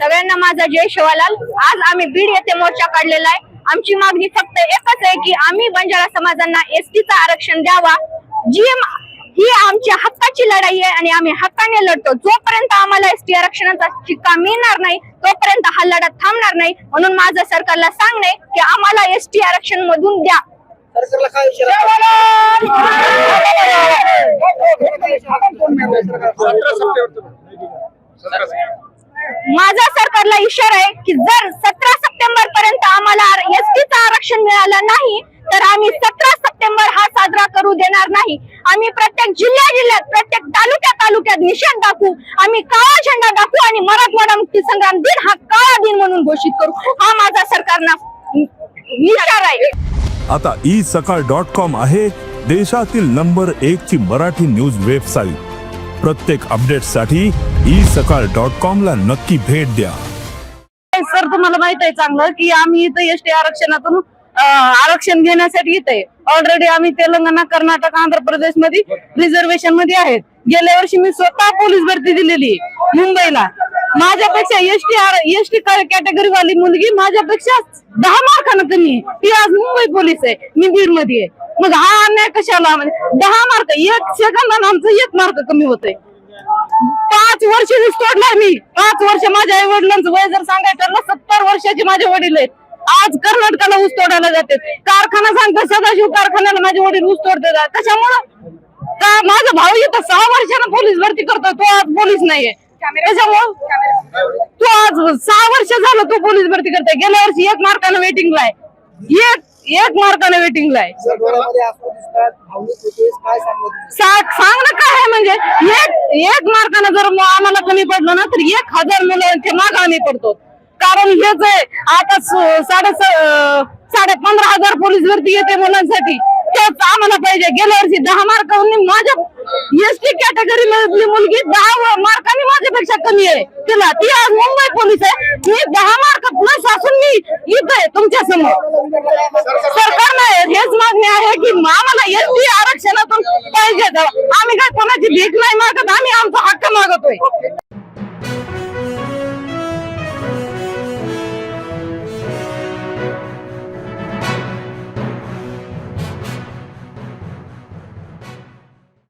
सगळ्यांना माझा जय शिवालाल. आज आम्ही बीड येथे मोर्चा काढलेला आहे. आमची मागणी फक्त एकच आहे की आम्ही बंजारा समाजांना एसटीचं आरक्षण द्यावा. जी ही आमच्या हक्काची लढाई आहे आणि आम्ही हक्काने लढतो. जोपर्यंत आम्हाला एसटी आरक्षणाचा शिक्का मिळणार नाही तोपर्यंत हा लढा थांबणार नाही. म्हणून माझं सरकारला सांगणे की आम्हाला एसटी आरक्षण मधून द्या. सरकारला माझा सरकारला इशारा आहे की जर सतरा सप्टेंबर पर्यंत आम्हाला एसटीचं आरक्षण मिळालं नाही तर आम्ही सतरा सप्टेंबर हा साजरा करू देणार नाही. आम्ही प्रत्येक जिल्ह्या जिल्ह्यात प्रत्येक तालुक्या तालुक्यात निशाण दाखवू. आम्ही काळा झेंडा दाखवू आणि मराठवाडा मुक्ती संग्राम दिन हा काळा दिन म्हणून घोषित करू. हा माझा सरकारना इशारा आहे. आता ई सकाळ डॉट कॉम आहे देशातील नंबर एक ची मराठी न्यूज वेबसाईट प्रत्येक अपडेटसाठी ई सकाळ डॉट कॉम ला नक्की भेट द्या. सर तुम्हाला माहीत आहे चांगलं की आम्ही इथं एसटी आरक्षणातून आरक्षण घेण्यासाठी इथे ऑलरेडी आम्ही तेलंगणा कर्नाटक आंध्र प्रदेशमध्ये रिझर्वेशनमध्ये आहेत. गेल्या वर्षी मी स्वतः पोलीस भरती दिलेली आहे मुंबईला. माझ्यापेक्षा एसटी एसटी कॅटेगरी वाली मुलगी माझ्यापेक्षा दहा मार्कानं कमी ती आज मुंबई पोलीस आहे मी बीडमध्ये आहे. मग हा अन्याय कशाला? म्हणजे दहा मार्क एक सेकंदानं आमचं एक मार्क कमी होतंय. पाच वर्ष वीस तोडलाय मी. पाच वर्ष माझ्या आई वडिलांचं वय जर सांगायचं सत्तर वर्षाचे माझे वडील आहेत. आज कर्नाटकाला ऊस तोडायला जाते. कारखाना सांगतो सदाशिव कारखान्याला माझे वडील ऊस तोडते त्याच्यामुळं का माझा भाऊ इथं सहा वर्षानं पोलीस भरती करतो तो आज पोलीस नाहीये. त्याच्यामुळं तो आज सहा वर्ष झालं तो पोलीस भरती करतोय. गेल्या वर्षी एक मार्कानं वेटिंगला आहे. एक एक मार्कानं वेटिंगला आहे. दिसतात भावनिक होतेस काय आहे म्हणजे एक एक मार्कानं जर आम्हाला कमी पडलं ना तर एक हजार मुलांचे माग आम्ही पडतो. कारण हेच आहे आता साडे साडे पंधरा हजार पोलीस भरती येते मुलांसाठी. तेच आम्हाला पाहिजे. गेल्या वर्षी दहा मार्कांनी माझ्या एसटी कॅटेगरी मधली मुलगी दहा मार्कांनी माझ्यापेक्षा कमी आहे. तिला ती आज मुंबई पोलीस आहे. मी दहा मार्क प्लस मी इथं आहे तुमच्यासमोर सरकारनं हेच मागणी आहे की आम्हाला एसटी आरक्षणातून पाहिजे आम्ही काय कोणाची भीक नाही मागत आम्ही आमचा हक्क मागतोय.